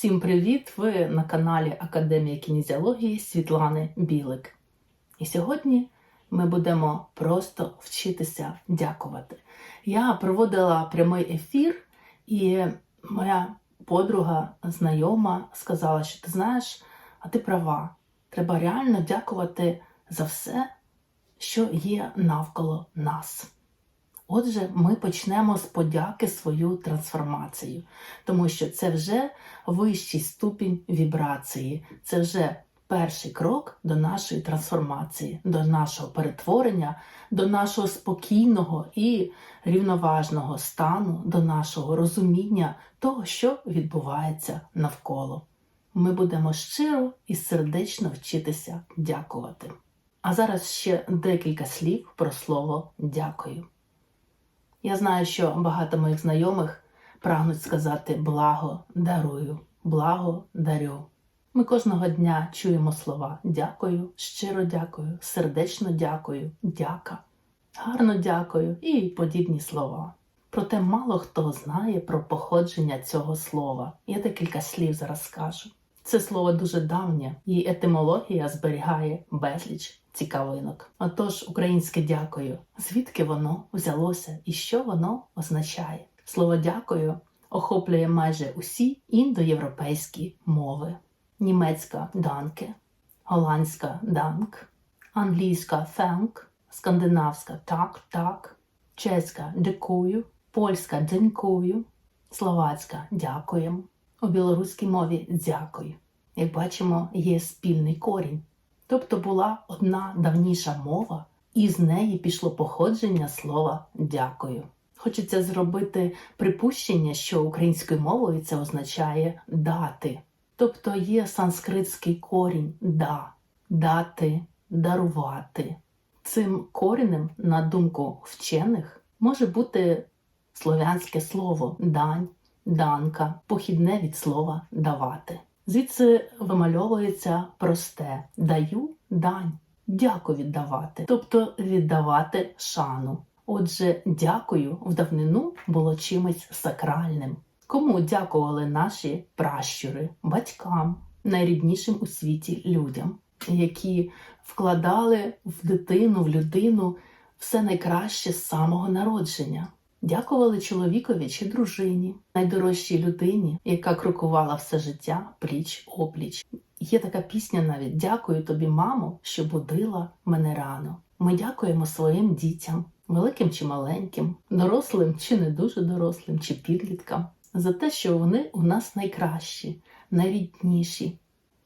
Всім привіт! Ви на каналі Академія кінезіології Світлани Білик. І сьогодні ми будемо просто вчитися дякувати. Я проводила прямий ефір, і моя подруга, знайома, сказала, що ти знаєш, а ти права. Треба реально дякувати за все, що є навколо нас. Отже, ми почнемо з подяки свою трансформацію, тому що це вже вищий ступінь вібрації, це вже перший крок до нашої трансформації, до нашого перетворення, до нашого спокійного і рівноважного стану, до нашого розуміння того, що відбувається навколо. Ми будемо щиро і сердечно вчитися дякувати. А зараз ще декілька слів про слово дякую. Я знаю, що багато моїх знайомих прагнуть сказати благо дарую, благо дарю. Ми кожного дня чуємо слова дякую, щиро дякую, сердечно дякую, дяка, гарно дякую і подібні слова. Проте мало хто знає про походження цього слова. Я декілька слів зараз скажу. Це слово дуже давнє, і етимологія зберігає безліч цікавинок. Отож, українське дякую, звідки воно взялося і що воно означає? Слово дякую охоплює майже усі індоєвропейські мови: німецька данке, голландська данк, англійська thank, скандинавська так, так, чеська дякую, польська дзенькую, словацька дякуєм. У білоруській мові дякую. Як бачимо, є спільний корінь. Тобто була одна давніша мова, і з неї пішло походження слова дякую. Хочеться зробити припущення, що українською мовою це означає дати. Тобто є санскритський корінь да, дати, дарувати. Цим коренем, на думку вчених, може бути слов'янське слово дань, данка, похідне від слова давати. Звідси вимальовується просте даю дань, дяку віддавати, тобто віддавати шану. Отже, дякую в давнину було чимось сакральним. Кому дякували наші пращури, батькам, найріднішим у світі людям, які вкладали в дитину, в людину все найкраще з самого народження. Дякували чоловікові чи дружині, найдорожчій людині, яка крокувала все життя пліч опліч. Є така пісня навіть Дякую тобі, мамо, що будила мене рано. Ми дякуємо своїм дітям, великим чи маленьким, дорослим чи не дуже дорослим, чи підліткам, за те, що вони у нас найкращі, найрідніші.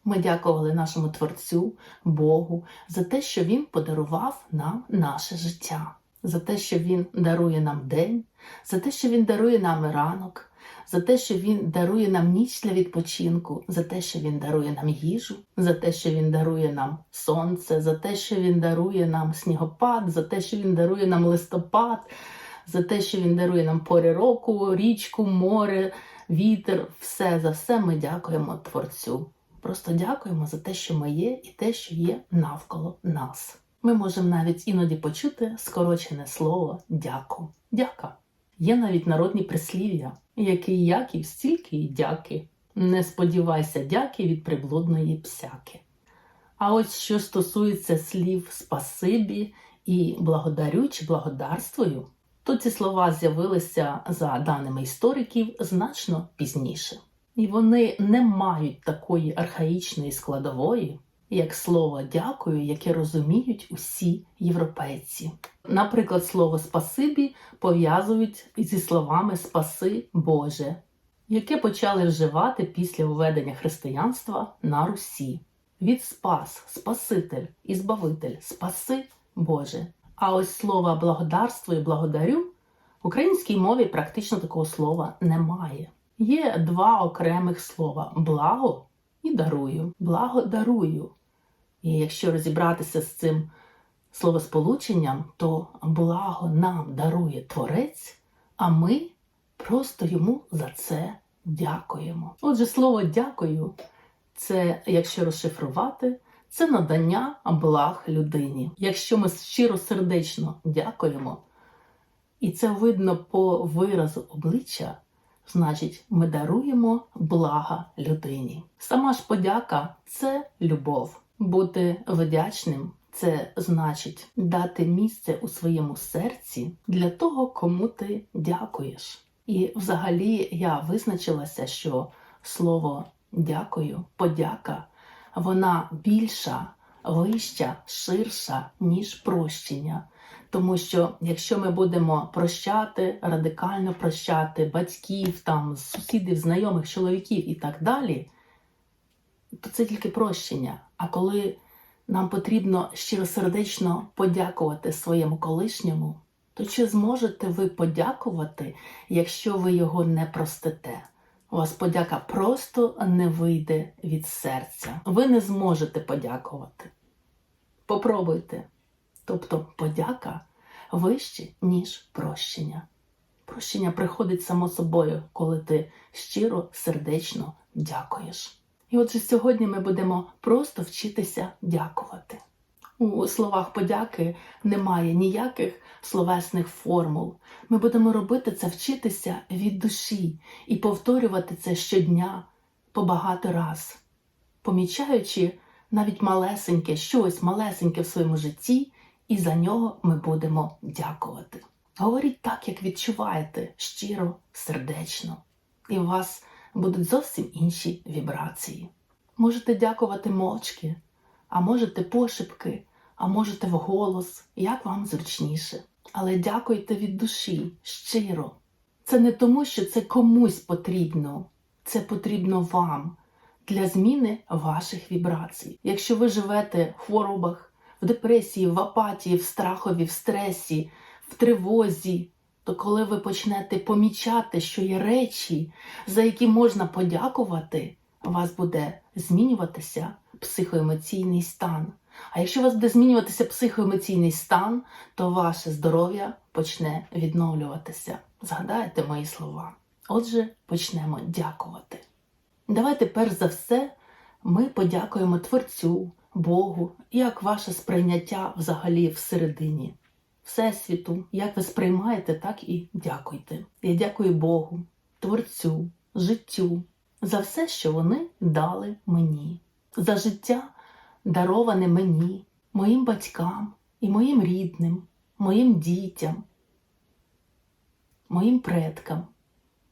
Ми дякували нашому Творцю, Богу, за те, що Він подарував нам наше життя за те, що він дарує нам день, за те, що він дарує нам ранок, за те, що він дарує нам ніч для відпочинку, за те, що він дарує нам їжу, за те, що він дарує нам сонце, за те, що він дарує нам снігопад, за те, що він дарує нам листопад, за те, що він дарує нам пори року, річку, море, вітер, все за все ми дякуємо Творцю. Просто дякуємо за те, що ми є, і те, що є навколо нас. Ми можемо навіть іноді почути скорочене слово дяку. Дяка. Є навіть народні прислів'я, який яків, стільки й дяки. Не сподівайся дяки від приблудної псяки. А ось що стосується слів спасибі і благодарю чи благодарствую, то ці слова з'явилися за даними істориків значно пізніше. І вони не мають такої архаїчної складової, як слово дякую, яке розуміють усі європейці. Наприклад, слово спасибі пов'язують зі словами Спаси Боже, яке почали вживати після введення християнства на Русі. Від спас, Спаситель і Збавитель, спаси Боже. А ось слова благодарство і благодарю в українській мові практично такого слова немає. Є два окремих слова благо і дарую. Благо дарую. І якщо розібратися з цим словосполученням, то благо нам дарує Творець, а ми просто йому за це дякуємо. Отже, слово дякую це, якщо розшифрувати, це надання благ людині. Якщо ми щиро сердечно дякуємо, і це видно по виразу обличчя, значить, ми даруємо блага людині. Сама ж подяка це любов. Бути вдячним це значить дати місце у своєму серці для того, кому ти дякуєш. І взагалі я визначилася, що слово дякую, подяка, вона більша, вища, ширша, ніж прощення. Тому що якщо ми будемо прощати, радикально прощати батьків, там, сусідів, знайомих, чоловіків і так далі, то це тільки прощення. А коли нам потрібно щиросердечно подякувати своєму колишньому, то чи зможете ви подякувати, якщо ви його не простите? У вас подяка просто не вийде від серця. Ви не зможете подякувати. Попробуйте. Тобто подяка вище, ніж прощення. Прощення приходить само собою, коли ти щиро, сердечно дякуєш. І отже, сьогодні ми будемо просто вчитися дякувати. У словах подяки немає ніяких словесних формул. Ми будемо робити це, вчитися від душі і повторювати це щодня по багато раз, помічаючи навіть малесеньке, щось малесеньке в своєму житті, і за нього ми будемо дякувати. Говоріть так, як відчуваєте, щиро, сердечно, і у вас будуть зовсім інші вібрації. Можете дякувати мовчки, а можете пошепки, а можете вголос, як вам зручніше. Але дякуйте від душі, щиро. Це не тому, що це комусь потрібно, це потрібно вам для зміни ваших вібрацій. Якщо ви живете в хворобах, депресії, в апатії, в страхові, в стресі, в тривозі, то коли ви почнете помічати, що є речі, за які можна подякувати, у вас буде змінюватися психоемоційний стан. А якщо у вас буде змінюватися психоемоційний стан, то ваше здоров'я почне відновлюватися. Згадайте мої слова. Отже, почнемо дякувати. Давайте перш за все ми подякуємо Творцю, Богу, як ваше сприйняття взагалі всередині. Всесвіту, як ви сприймаєте, так і дякуйте. Я дякую Богу, Творцю, життю за все, що вони дали мені, за життя, дароване мені, моїм батькам і моїм рідним, моїм дітям, моїм предкам,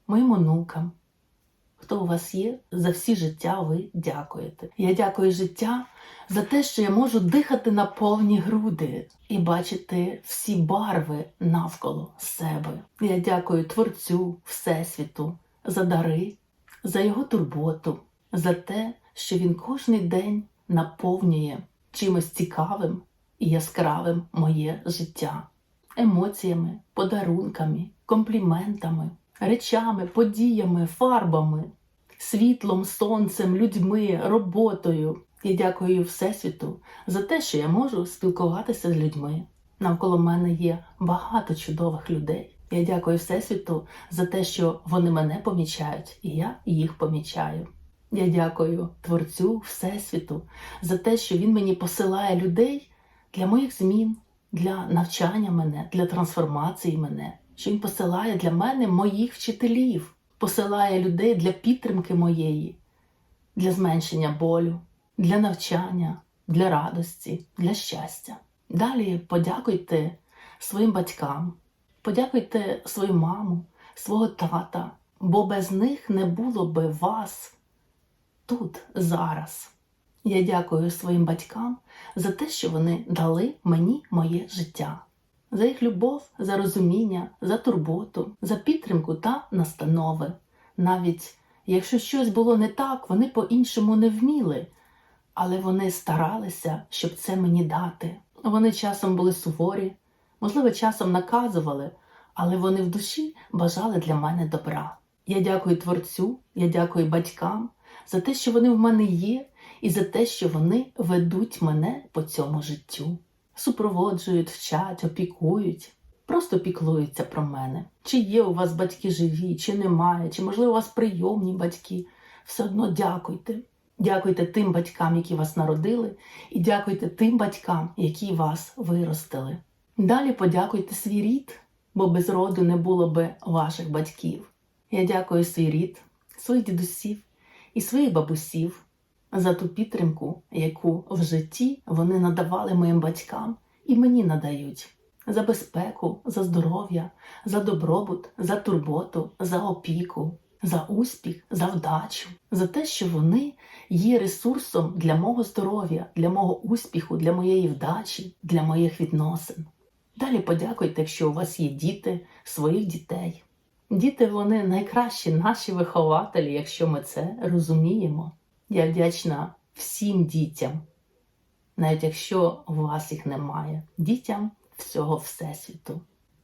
моїм онукам. Хто у вас є, за всі життя ви дякуєте. Я дякую життя за те, що я можу дихати на повні груди і бачити всі барви навколо себе. Я дякую Творцю, Всесвіту за дари, за його турботу, за те, що він кожний день наповнює чимось цікавим і яскравим моє життя, емоціями, подарунками, компліментами речами, подіями, фарбами, світлом, сонцем, людьми, роботою. Я дякую Всесвіту за те, що я можу спілкуватися з людьми. Навколо мене є багато чудових людей. Я дякую Всесвіту за те, що вони мене помічають, і я їх помічаю. Я дякую Творцю Всесвіту за те, що він мені посилає людей для моїх змін, для навчання мене, для трансформації мене що він посилає для мене моїх вчителів, посилає людей для підтримки моєї, для зменшення болю, для навчання, для радості, для щастя. Далі подякуйте своїм батькам, подякуйте свою маму, свого тата, бо без них не було би вас тут зараз. Я дякую своїм батькам за те, що вони дали мені моє життя за їх любов, за розуміння, за турботу, за підтримку та настанови. Навіть якщо щось було не так, вони по-іншому не вміли, але вони старалися, щоб це мені дати. Вони часом були суворі, можливо, часом наказували, але вони в душі бажали для мене добра. Я дякую Творцю, я дякую батькам за те, що вони в мене є, і за те, що вони ведуть мене по цьому життю супроводжують, вчать, опікують, просто піклуються про мене. Чи є у вас батьки живі, чи немає, чи, можливо, у вас прийомні батьки. Все одно дякуйте. Дякуйте тим батькам, які вас народили, і дякуйте тим батькам, які вас виростили. Далі подякуйте свій рід, бо без роду не було би ваших батьків. Я дякую свій рід, своїх дідусів і своїх бабусів за ту підтримку, яку в житті вони надавали моїм батькам і мені надають. За безпеку, за здоров'я, за добробут, за турботу, за опіку, за успіх, за вдачу, за те, що вони є ресурсом для мого здоров'я, для мого успіху, для моєї вдачі, для моїх відносин. Далі подякуйте, якщо у вас є діти, своїх дітей. Діти вони найкращі наші вихователі, якщо ми це розуміємо. Я вдячна всім дітям, навіть якщо у вас їх немає, дітям всього Всесвіту,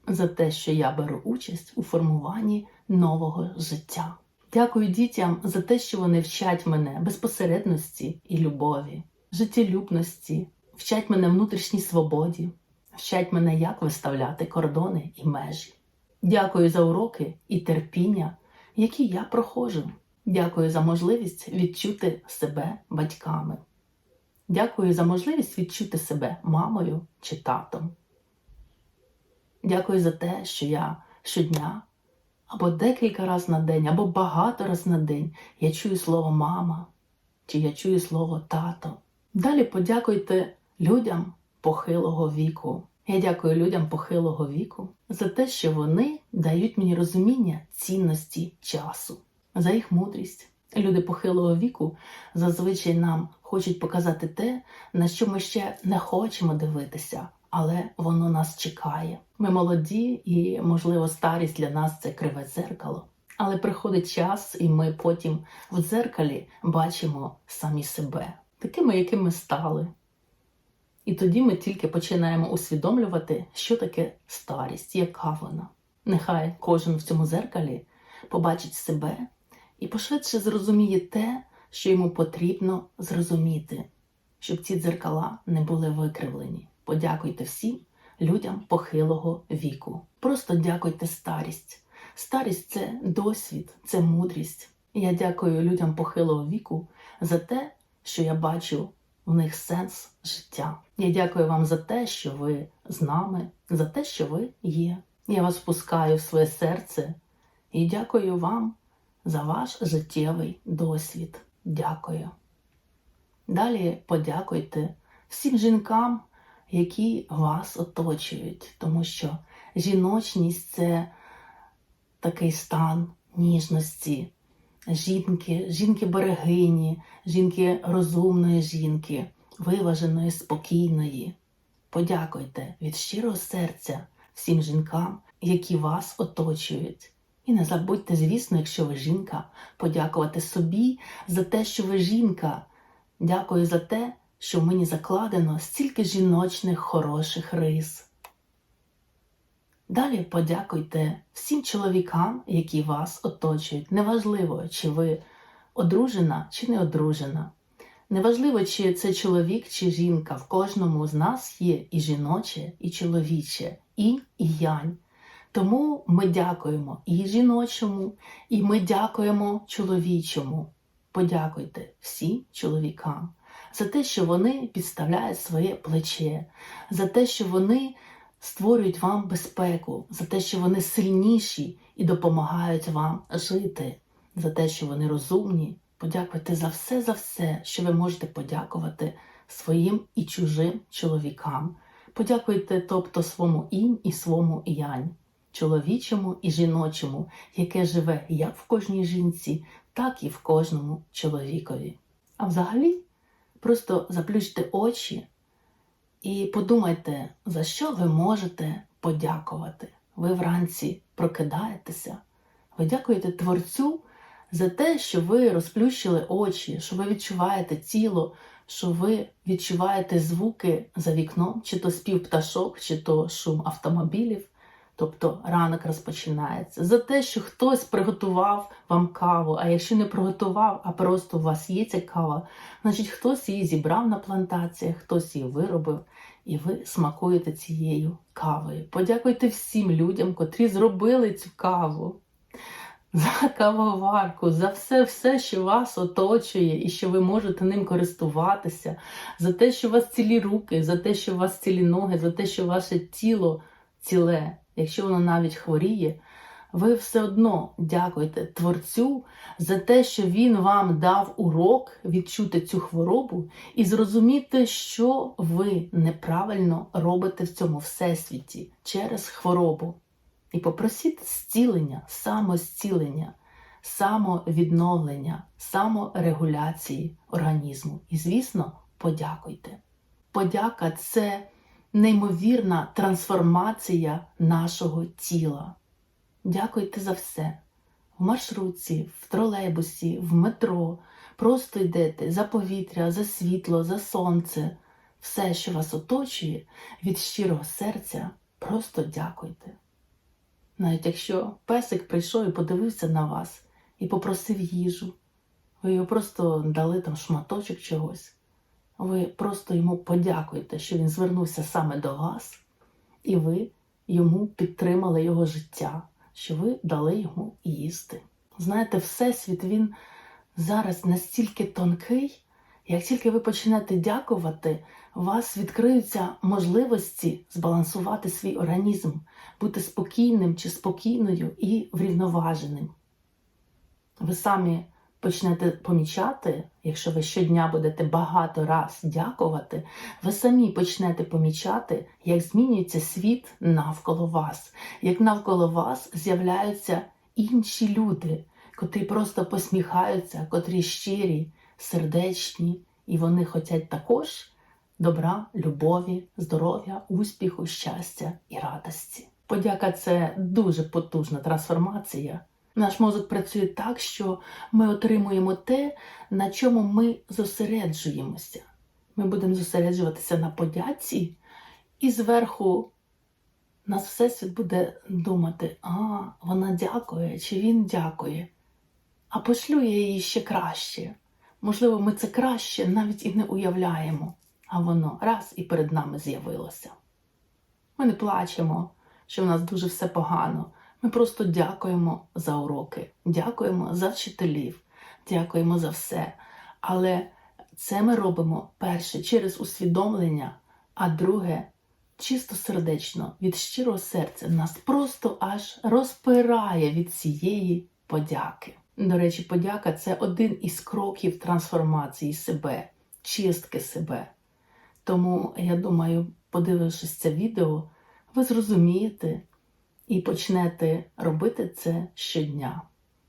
за те, що я беру участь у формуванні нового життя. Дякую дітям за те, що вони вчать мене безпосередності і любові, життєлюбності, вчать мене внутрішній свободі, вчать мене, як виставляти кордони і межі. Дякую за уроки і терпіння, які я проходжу. Дякую за можливість відчути себе батьками. Дякую за можливість відчути себе мамою чи татом. Дякую за те, що я щодня або декілька разів на день, або багато разів на день я чую слово мама чи я чую слово тато. Далі подякуйте людям похилого віку. Я дякую людям похилого віку за те, що вони дають мені розуміння цінності часу, за їх мудрість. Люди похилого віку зазвичай нам хочуть показати те, на що ми ще не хочемо дивитися, але воно нас чекає. Ми молоді, і, можливо, старість для нас це криве дзеркало. Але приходить час, і ми потім в дзеркалі бачимо самі себе, такими, якими стали. І тоді ми тільки починаємо усвідомлювати, що таке старість, яка вона. Нехай кожен в цьому зеркалі побачить себе і пошвидше зрозуміє те, що йому потрібно зрозуміти, щоб ці дзеркала не були викривлені. Подякуйте всім людям похилого віку. Просто дякуйте старість. Старість це досвід, це мудрість. Я дякую людям похилого віку за те, що я бачу в них сенс життя. Я дякую вам за те, що ви з нами, за те, що ви є. Я вас впускаю в своє серце і дякую вам за ваш життєвий досвід. Дякую. Далі подякуйте всім жінкам, які вас оточують, тому що жіночність це такий стан ніжності, жінки, жінки-берегині, жінки розумної жінки, виваженої, спокійної. Подякуйте від щирого серця всім жінкам, які вас оточують. І не забудьте, звісно, якщо ви жінка, подякувати собі за те, що ви жінка. Дякую за те, що в мені закладено стільки жіночних хороших рис. Далі подякуйте всім чоловікам, які вас оточують. Неважливо, чи ви одружена чи не одружена. Неважливо, чи це чоловік чи жінка. В кожному з нас є і жіноче, і чоловіче, і і янь. Тому ми дякуємо і жіночому, і ми дякуємо чоловічому. Подякуйте всім чоловікам за те, що вони підставляють своє плече, за те, що вони створюють вам безпеку, за те, що вони сильніші і допомагають вам жити, за те, що вони розумні. Подякуйте за все, за все, що ви можете подякувати своїм і чужим чоловікам. Подякуйте, тобто, своєму інь і своєму янь, чоловічому і жіночому, яке живе як в кожній жінці, так і в кожному чоловікові. А взагалі, просто заплющте очі і подумайте, за що ви можете подякувати. Ви вранці прокидаєтеся, ви дякуєте Творцю за те, що ви розплющили очі, що ви відчуваєте тіло, що ви відчуваєте звуки за вікном, чи то спів пташок, чи то шум автомобілів. Тобто ранок розпочинається за те, що хтось приготував вам каву. А якщо не приготував, а просто у вас є ця кава, значить хтось її зібрав на плантаціях, хтось її виробив, і ви смакуєте цією кавою. Подякуйте всім людям, котрі зробили цю каву. За кавоварку, за все, все, що вас оточує, і що ви можете ним користуватися, за те, що у вас цілі руки, за те, що у вас цілі ноги, за те, що ваше тіло ціле. Якщо воно навіть хворіє, ви все одно дякуєте Творцю за те, що Він вам дав урок відчути цю хворобу і зрозуміти, що ви неправильно робите в цьому всесвіті через хворобу. І попросіть зцілення, самозцілення, самовідновлення, саморегуляції організму. І, звісно, подякуйте. Подяка це неймовірна трансформація нашого тіла. Дякуйте за все. В маршрутці, в тролейбусі, в метро. Просто йдете за повітря, за світло, за сонце. Все, що вас оточує, від щирого серця, просто дякуйте. Навіть якщо песик прийшов і подивився на вас і попросив їжу, ви його просто дали там шматочок чогось. Ви просто йому подякуєте, що він звернувся саме до вас, і ви йому підтримали його життя, що ви дали йому їсти. Знаєте, Всесвіт він зараз настільки тонкий, як тільки ви почнете дякувати, у вас відкриються можливості збалансувати свій організм, бути спокійним чи спокійною і врівноваженим. Ви самі почнете помічати, якщо ви щодня будете багато раз дякувати, ви самі почнете помічати, як змінюється світ навколо вас, як навколо вас з'являються інші люди, котрі просто посміхаються, котрі щирі, сердечні, і вони хочуть також добра, любові, здоров'я, успіху, щастя і радості. Подяка це дуже потужна трансформація. Наш мозок працює так, що ми отримуємо те, на чому ми зосереджуємося. Ми будемо зосереджуватися на подяці, і зверху нас всесвіт буде думати: а, вона дякує, чи він дякує. А пошлю я її ще краще. Можливо, ми це краще навіть і не уявляємо, а воно раз і перед нами з'явилося. Ми не плачемо, що в нас дуже все погано. Ми просто дякуємо за уроки, дякуємо за вчителів, дякуємо за все. Але це ми робимо перше через усвідомлення, а друге чисто сердечно, від щирого серця нас просто аж розпирає від цієї подяки. До речі, подяка це один із кроків трансформації себе, чистки себе. Тому я думаю, подивившись це відео, ви зрозумієте і почнете робити це щодня.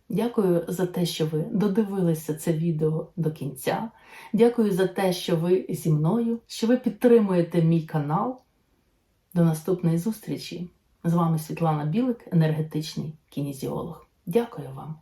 Дякую за те, що ви додивилися це відео до кінця. Дякую за те, що ви зі мною, що ви підтримуєте мій канал. До наступної зустрічі! З вами Світлана Білик, енергетичний кінезіолог. Дякую вам!